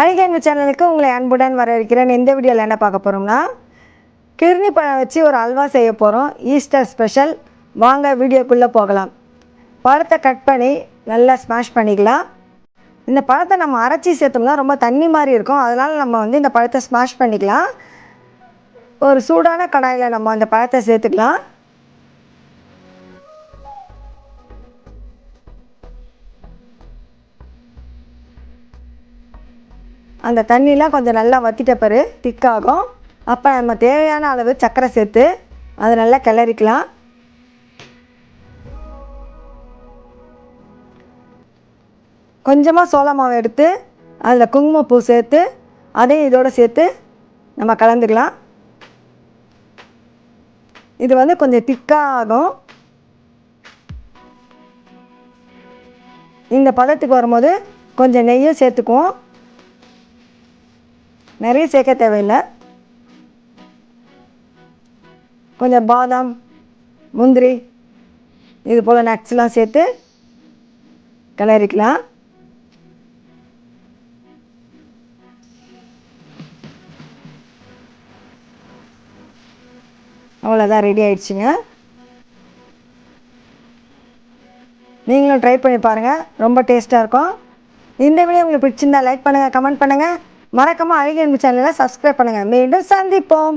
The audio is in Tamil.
அழகன்பு சேனலுக்கு உங்களை அன்புடன் வரவேற்கிறேன். இந்த வீடியோவில் என்ன பார்க்க போகிறோம்னா கிருணி பழம் வச்சு ஒரு அல்வா செய்ய போகிறோம் ஈஸ்டர் ஸ்பெஷல் வாங்க வீடியோக்குள்ளே போகலாம். பழத்தை கட் பண்ணி நல்லா ஸ்மாஷ் பண்ணிக்கலாம். இந்த பழத்தை நம்ம அரைச்சி சேர்த்தோம்னா ரொம்ப தண்ணி மாதிரி இருக்கும். அதனால் நம்ம வந்து இந்த பழத்தை ஸ்மாஷ் பண்ணிக்கலாம். ஒரு சூடான கடாயில் நம்ம அந்த பழத்தை சேர்த்துக்கலாம். அந்த தண்ணிலாம் கொஞ்சம் நல்லா வற்றிட்ட பிறகு திக்காகும். அப்போ நம்ம தேவையான அளவு சர்க்கரை சேர்த்து அதை நல்லா கிளறிக்கலாம். கொஞ்சமாக சோள மாவு எடுத்து அதில் குங்குமப்பூ சேர்த்து அதையும் இதோடு சேர்த்து நம்ம கலந்துக்கலாம். இது வந்து கொஞ்சம் திக்காக ஆகும் இந்த பதத்துக்கு வரும்போது கொஞ்சம் நெய்யும் சேர்த்துக்குவோம். நிறைய சேர்க்க தேவையில்லை. கொஞ்சம் பாதாம் முந்திரி இது போல் நட்ஸ்லாம் சேர்த்து கிளறிக்கலாம். அவ்வளோதான் ரெடி ஆயிடுச்சுங்க. நீங்களும் ட்ரை பண்ணி பாருங்கள் ரொம்ப டேஸ்ட்டாக இருக்கும். இந்த வீடியோ உங்களுக்கு பிடிச்சிருந்தா லைக் பண்ணுங்கள் கமெண்ட் பண்ணுங்கள் மறக்காமல் அழகிய சேனலை சப்ஸ்கிரைப் பண்ணுங்கள் மீண்டும் சந்திப்போம்.